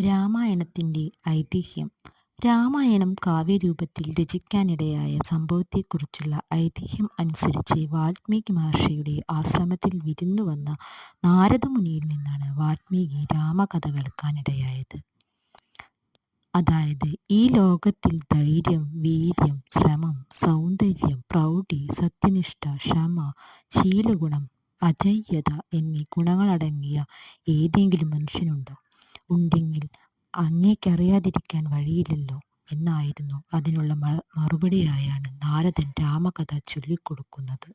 രാമായണത്തിന്റെ ഐതിഹ്യം രാമായണം കാവ്യരൂപത്തിൽ രചിക്കാനിടയായ സംഭവത്തെക്കുറിച്ചുള്ള ഐതിഹ്യം അനുസരിച്ച് വാൽമീകി മഹർഷിയുടെ ആശ്രമത്തിൽ വിരുന്നു വന്ന നാരദമുനിയിൽ നിന്നാണ് വാൽമീകി രാമകഥ കേൾക്കാനിടയായത്. അതായത് ഈ ലോകത്തിൽ ധൈര്യം, വീര്യം, ശ്രമം, സൗന്ദര്യം, പ്രൗഢി, സത്യനിഷ്ഠ, ക്ഷമ, ശീലഗുണം, അജയ്യത എന്നീ ഗുണങ്ങളടങ്ങിയ ഏതെങ്കിലും മനുഷ്യനുണ്ടോ? ഉണ്ടെങ്കിൽ അങ്ങേക്കറിയാതിരിക്കാൻ വഴിയില്ലല്ലോ എന്നായിരുന്നു അതിനുള്ള മറുപടിയായാണ് നാരദൻ രാമകഥ ചൊല്ലിക്കൊടുക്കുന്നത്.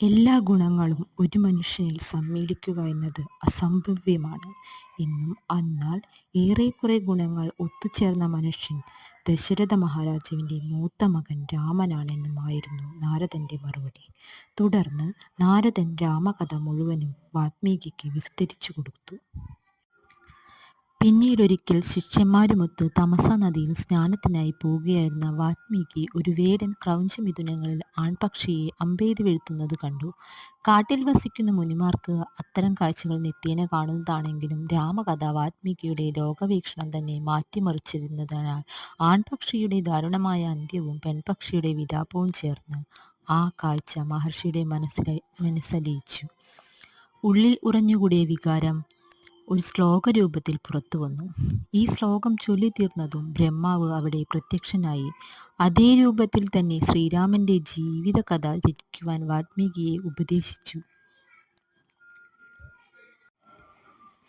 എല്ലാ ഗുണങ്ങളും ഒരു മനുഷ്യനിൽ സമ്മേളിക്കുക എന്നത് അസംഭവ്യമാണ് എന്നും എന്നാൽ ഏറെക്കുറെ ഗുണങ്ങൾ ഒത്തുചേർന്ന മനുഷ്യൻ ദശരഥ മഹാരാജാവിന്റെ മൂത്ത മകൻ രാമനാണെന്നുമായിരുന്നു നാരദന്റെ മറുപടി. തുടർന്ന് നാരദൻ രാമകഥ മുഴുവനും വാത്മീകിക്ക് വിസ്തരിച്ചു കൊടുത്തു. പിന്നീടൊരിക്കൽ ശിഷ്യന്മാരുമൊത്ത് തമസ നദിയിൽ സ്നാനത്തിനായി പോവുകയായിരുന്ന വാത്മീകി ഒരു വേടൻ ക്രൗഞ്ചമിഥുനങ്ങളിൽ ആൺപക്ഷിയെ അമ്പെയ്ത് വീഴ്ത്തുന്നത് കണ്ടു. കാട്ടിൽ വസിക്കുന്ന മുനിമാർക്ക് അത്തരം കാഴ്ചകൾ നിത്യേന കാണുന്നതാണെങ്കിലും രാമകഥ വാൽമീകിയുടെ ലോകവീക്ഷണം തന്നെ മാറ്റിമറിച്ചിരുന്നതിനാൽ ആൺപക്ഷിയുടെ ദാരുണമായ അന്ത്യവും പെൺപക്ഷിയുടെ വിലാപവും ചേർന്ന് ആ കാഴ്ച മഹർഷിയുടെ മനസ്സിലെ മനസ്സലിയിച്ചു. ഉള്ളിൽ ഉറഞ്ഞുകൂടിയ വികാരം ഒരു ശ്ലോകരൂപത്തിൽ പുറത്തുവന്നു. ഈ ശ്ലോകം ചൊല്ലിത്തീർന്നതും ബ്രഹ്മാവ് അവിടെ പ്രത്യക്ഷനായി. അതേ രൂപത്തിൽ തന്നെ ശ്രീരാമന്റെ ജീവിതകഥ രചിക്കുവാൻ വാൽമീകിയെ ഉപദേശിച്ചു.